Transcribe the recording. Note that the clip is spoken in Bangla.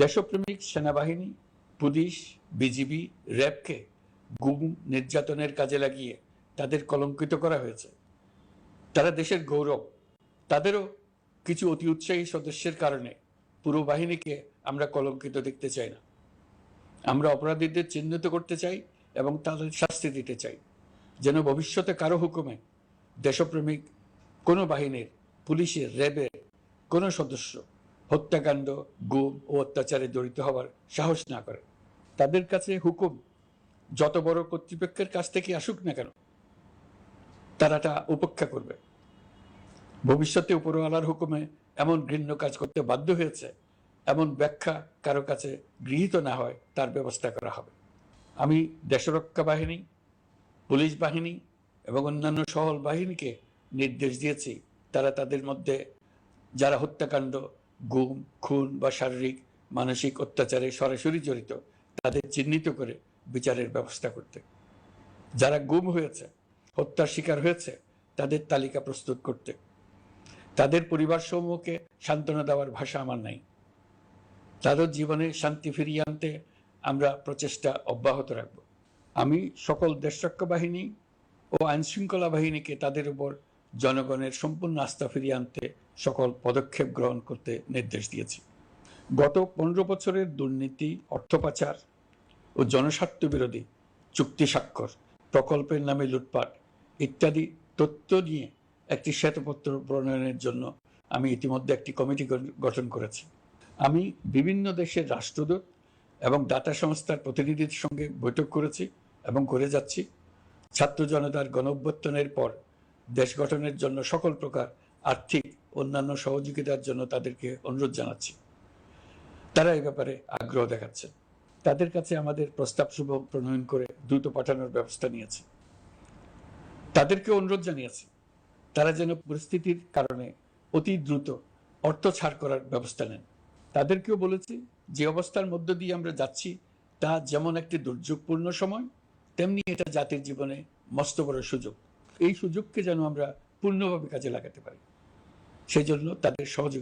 দেশপ্রেমিক সেনাবাহিনী, পুলিশ, বিজিবি, র্যাবকে গুম নির্যাতনের কাজে লাগিয়ে তাদের কলঙ্কিত করা হয়েছে। তারা দেশের গৌরব, তাদেরও কিছু অতি উৎসাহী সদস্যের কারণে পুরো বাহিনীকে আমরা কলঙ্কিত দেখতে চাই না। আমরা অপরাধীদের চিহ্নিত করতে চাই এবং তাদের শাস্তি দিতে চাই। যেন ভবিষ্যতে কারও হুকুমে দেশপ্রেমিক কোনো বাহিনীর, পুলিশের, র্যাবের কোনো সদস্য হত্যাকাণ্ড, গুম ও অত্যাচারে জড়িত হওয়ার সাহস না করে। তাদের কাছে হুকুম, যত বড় কর্তৃপক্ষের কাছ থেকে আসুক না কেন, তারা তা উপেক্ষা করবে। ভবিষ্যতে উপরওয়ালার হুকুমে এমন ঘৃণ্য কাজ করতে বাধ্য হয়েছে, এমন ব্যাখ্যা কারও কাছে গৃহীত না হয়, তার ব্যবস্থা করা হবে। আমি দেশরক্ষা বাহিনী, পুলিশ বাহিনী এবং অন্যান্য সহল বাহিনীকে নির্দেশ দিয়েছি। তারা তাদের মধ্যে, যারা হত্যাকাণ্ড গুম, খুন বা শারীরিক, মানসিক অত্যাচারে সরাসরি জড়িত, তাদের চিহ্নিত করে বিচারের ব্যবস্থা করতে। যারা গুম হয়েছে, হত্যার শিকার হয়েছে, তাদের তালিকা প্রস্তুত করতে। তাদের পরিবার সমূহকে সান্ত্বনা দেওয়ার ভাষা আমার নাই। তাদের জীবনে শান্তি ফিরিয়ে আনতে আমরা প্রচেষ্টা অব্যাহত রাখব। আমি সকল দেশরক্ষা বাহিনী ও আইনশৃঙ্খলা বাহিনীকে তাদের উপর জনগণের সম্পূর্ণ আস্থা ফিরিয়ে আনতে সকল পদক্ষেপ গ্রহণ করতে নির্দেশ দিয়েছি। গত পনেরো বছরের দুর্নীতি অর্থ পাচার ও জনস্বার্থ বিরোধী চুক্তি স্বাক্ষর, প্রকল্পের নামে লুটপাট ইত্যাদি তথ্য নিয়ে একটি শ্বেতপত্র প্রণয়নের জন্য আমি ইতিমধ্যে একটি কমিটি গঠন করেছি। আমি বিভিন্ন দেশের রাষ্ট্রদূত এবং দাতা সংস্থার প্রতিনিধিদের সঙ্গে বৈঠক করেছি এবং করে যাচ্ছি। ছাত্র জনতার গণ পর দেশ গঠনের জন্য সকল প্রকার আর্থিক অন্যান্য সহযোগিতার জন্য তাদেরকে অনুরোধ জানাচ্ছি। তারা এই ব্যাপারে আগ্রহ দেখাচ্ছে তাদের কাছে আমাদের প্রস্তাব শুভ প্রণয়ন করে দ্রুত পাঠানোর ব্যবস্থা নিয়েছে। তাদেরকে অনুরোধ জানিয়েছি, তারা যেন পরিস্থিতির কারণে অতি দ্রুত অর্থ ছাড় করার ব্যবস্থা নেন। তাদেরকেও বলেছি, যে অবস্থার মধ্য দিয়ে আমরা যাচ্ছি, তা যেমন একটি দুর্যোগপূর্ণ সময়, তেমনি এটা জাতির জীবনে মস্ত বড় সুযোগ। এই সুযোগকে যেন আমরা পূর্ণভাবে কাজে লাগাতে পারি। সেজন্য তাদের সহযোগিতা